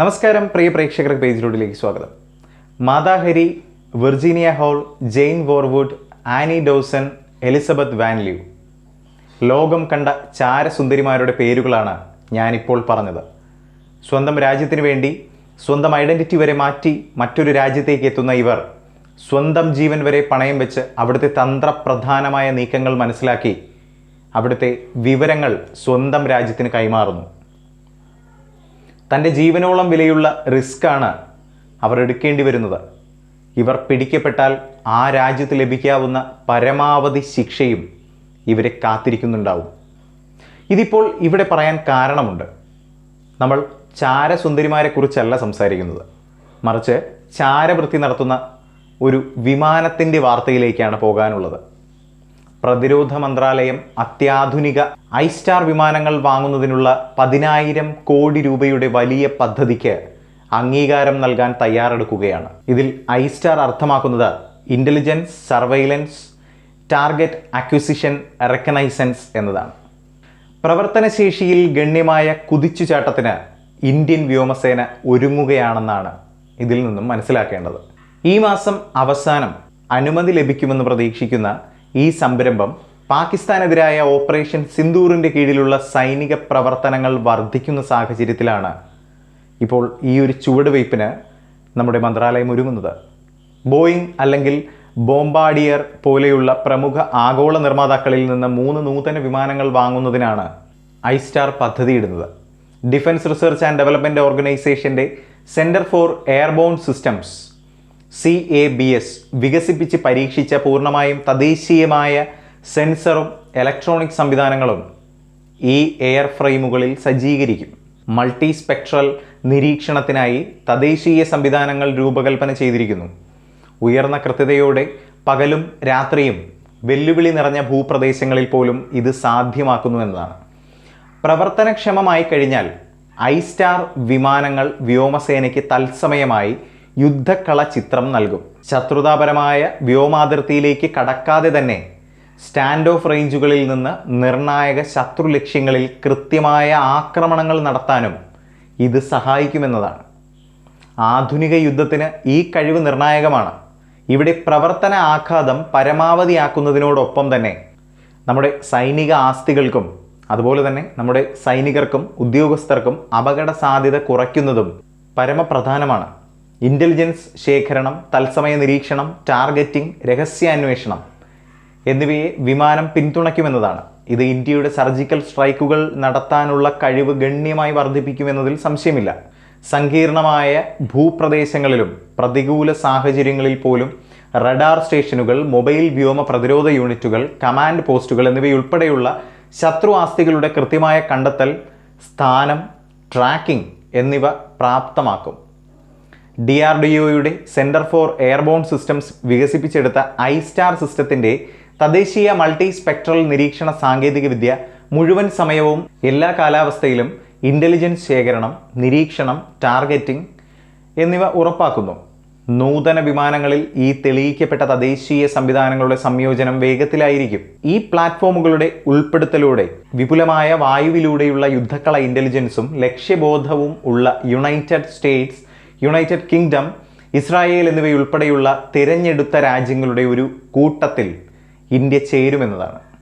നമസ്കാരം പ്രിയ പ്രേക്ഷകർ പേജിലൂടിലേക്ക് സ്വാഗതം. Mata Hari Virginia Hall Jane Whorwood Annie Dawson Elizabeth Van Lew. ലോകം കണ്ട ചാരസുന്ദരിമാരുടെ പേരുകളാണ് ഞാനിപ്പോൾ പറഞ്ഞത്. സ്വന്തം രാജ്യത്തിന് വേണ്ടി സ്വന്തം ഐഡന്റിറ്റി വരെ മാറ്റി മറ്റൊരു രാജ്യത്തേക്ക് എത്തുന്ന ഇവർ സ്വന്തം ജീവൻ വരെ പണയം വെച്ച് അവിടുത്തെ തന്ത്രപ്രധാനമായ നീക്കങ്ങൾ മനസ്സിലാക്കി അവിടുത്തെ വിവരങ്ങൾ സ്വന്തം രാജ്യത്തിന് കൈമാറുന്നു. തന്റെ ജീവനോളം വിലയുള്ള റിസ്ക്കാണ് അവർ എടുക്കേണ്ടി വരുന്നത്. ഇവർ പിടിക്കപ്പെട്ടാൽ ആ രാജ്യത്ത് ലഭിക്കാവുന്ന പരമാവധി ശിക്ഷയും ഇവരെ കാത്തിരിക്കുന്നുണ്ടാവും. ഇതിപ്പോൾ ഇവിടെ പറയാൻ കാരണമുണ്ട്. നമ്മൾ ചാരസുന്ദരിമാരെക്കുറിച്ചല്ല സംസാരിക്കുന്നത്. മറിച്ച് ചാരവൃത്തി നടത്തുന്ന ഒരു വിമാനത്തിന്റെ വാർത്തയിലേക്കാണ് പോകാനുള്ളത്. പ്രതിരോധ മന്ത്രാലയം അത്യാധുനിക ഐ സ്റ്റാർ വിമാനങ്ങൾ വാങ്ങുന്നതിനുള്ള പതിനായിരം കോടി രൂപയുടെ വലിയ പദ്ധതിക്ക് അംഗീകാരം നൽകാൻ തയ്യാറെടുക്കുകയാണ്. ഇതിൽ ഐ സ്റ്റാർ അർത്ഥമാക്കുന്നത് intelligence surveillance target acquisition reconnaissance എന്നതാണ്. പ്രവർത്തനശേഷിയിൽ ഗണ്യമായ കുതിച്ചുചാട്ടത്തിന് ഇന്ത്യൻ വ്യോമസേന ഒരുങ്ങുകയാണെന്നാണ് ഇതിൽ നിന്നും മനസ്സിലാക്കേണ്ടത്. ഈ മാസം അവസാനം അനുമതി ലഭിക്കുമെന്ന് പ്രതീക്ഷിക്കുന്ന ഈ സംരംഭം പാകിസ്ഥാനെതിരായ ഓപ്പറേഷൻ സിന്ദൂറിന്റെ കീഴിലുള്ള സൈനിക പ്രവർത്തനങ്ങൾ വർദ്ധിക്കുന്ന സാഹചര്യത്തിലാണ് ഇപ്പോൾ ഈ ഒരു ചുവടുവയ്പ്പിന് നമ്മുടെ മന്ത്രാലയം ഒരുങ്ങുന്നത്. ബോയിങ് അല്ലെങ്കിൽ ബോംബാഡിയർ പോലെയുള്ള പ്രമുഖ ആഗോള നിർമ്മാതാക്കളിൽ നിന്ന് മൂന്ന് നൂതന വിമാനങ്ങൾ വാങ്ങുന്നതിനാണ് ഐ സ്റ്റാർ പദ്ധതിയിടുന്നത്. ഡിഫൻസ് റിസർച്ച് ആൻഡ് ഡെവലപ്മെന്റ് ഓർഗനൈസേഷന്റെ centre for airborne systems C A B S വികസിപ്പിച്ച് പരീക്ഷിച്ച പൂർണമായും തദ്ദേശീയമായ സെൻസറും ഇലക്ട്രോണിക് സംവിധാനങ്ങളും ഈ എയർ ഫ്രെയിമുകളിൽ സജ്ജീകരിക്കും. മൾട്ടി സ്പെക്ട്രൽ നിരീക്ഷണത്തിനായി തദ്ദേശീയ സംവിധാനങ്ങൾ രൂപകൽപ്പന ചെയ്തിരിക്കുന്നു. ഉയർന്ന കൃത്യതയോടെ പകലും രാത്രിയും വെല്ലുവിളി നിറഞ്ഞ ഭൂപ്രദേശങ്ങളിൽ പോലും ഇത് സാധ്യമാക്കുന്നു എന്നതാണ്. പ്രവർത്തനക്ഷമമായി കഴിഞ്ഞാൽ ഐ സ്റ്റാർ വിമാനങ്ങൾ വ്യോമസേനയ്ക്ക് തത്സമയമായി യുദ്ധക്കള ചിത്രം നൽകും. ശത്രുതാപരമായ വ്യോമാതിർത്തിയിലേക്ക് കടക്കാതെ തന്നെ സ്റ്റാൻഡ് ഓഫ് റേഞ്ചുകളിൽ നിന്ന് നിർണായക ശത്രു ലക്ഷ്യങ്ങളിൽ കൃത്യമായ ആക്രമണങ്ങൾ നടത്താനും ഇത് സഹായിക്കുമെന്നതാണ്. ആധുനിക യുദ്ധത്തിന് ഈ കഴിവ് നിർണായകമാണ്. ഇവിടെ പ്രവർത്തന ആഘാതം പരമാവധിയാക്കുന്നതിനോടൊപ്പം തന്നെ നമ്മുടെ സൈനിക ആസ്തികൾക്കും അതുപോലെ തന്നെ നമ്മുടെ സൈനികർക്കും ഉദ്യോഗസ്ഥർക്കും അപകട സാധ്യത കുറയ്ക്കുന്നതും പരമപ്രധാനമാണ്. ഇന്റലിജൻസ് ശേഖരണം തത്സമയ നിരീക്ഷണം ടാർഗറ്റിംഗ് രഹസ്യാന്വേഷണം എന്നിവയെ വിമാനം പിന്തുണയ്ക്കുമെന്നതാണ്. ഇത് ഇന്ത്യയുടെ സർജിക്കൽ സ്ട്രൈക്കുകൾ നടത്താനുള്ള കഴിവ് ഗണ്യമായി വർദ്ധിപ്പിക്കുമെന്നതിൽ സംശയമില്ല. സങ്കീർണമായ ഭൂപ്രദേശങ്ങളിലും പ്രതികൂല സാഹചര്യങ്ങളിൽ പോലും റഡാർ സ്റ്റേഷനുകൾ മൊബൈൽ വ്യോമ പ്രതിരോധ യൂണിറ്റുകൾ കമാൻഡ് പോസ്റ്റുകൾ എന്നിവയുൾപ്പെടെയുള്ള ശത്രു ആസ്തികളുടെ കൃത്യമായ കണ്ടെത്തൽ സ്ഥാനം ട്രാക്കിംഗ് എന്നിവ പ്രാപ്തമാക്കും. ഡി ആർ ഡി ഒയുടെ സെന്റർ ഫോർ എയർബോൺ സിസ്റ്റംസ് വികസിപ്പിച്ചെടുത്ത ഐ സ്റ്റാർ സിസ്റ്റത്തിന്റെ തദ്ദേശീയ മൾട്ടി സ്പെക്ട്രൽ നിരീക്ഷണ സാങ്കേതികവിദ്യ മുഴുവൻ സമയവും എല്ലാ കാലാവസ്ഥയിലും ഇന്റലിജൻസ് ശേഖരണം നിരീക്ഷണം ടാർഗറ്റിംഗ് എന്നിവ ഉറപ്പാക്കുന്നു. നൂതന വിമാനങ്ങളിൽ ഈ തെളിയിക്കപ്പെട്ട തദ്ദേശീയ സംവിധാനങ്ങളുടെ സംയോജനം വേഗത്തിലായിരിക്കും. ഈ പ്ലാറ്റ്ഫോമുകളുടെ ഉൾപ്പെടുത്തലൂടെ വിപുലമായ വായുവിലൂടെയുള്ള യുദ്ധക്കള ഇന്റലിജൻസും ലക്ഷ്യബോധവും ഉള്ള United States United Kingdom Israel എന്നിവയുൾപ്പെടെയുള്ള തിരഞ്ഞെടുത്ത രാജ്യങ്ങളുടെ ഒരു കൂട്ടത്തിൽ ഇന്ത്യ ചേരുമെന്നതാണ്.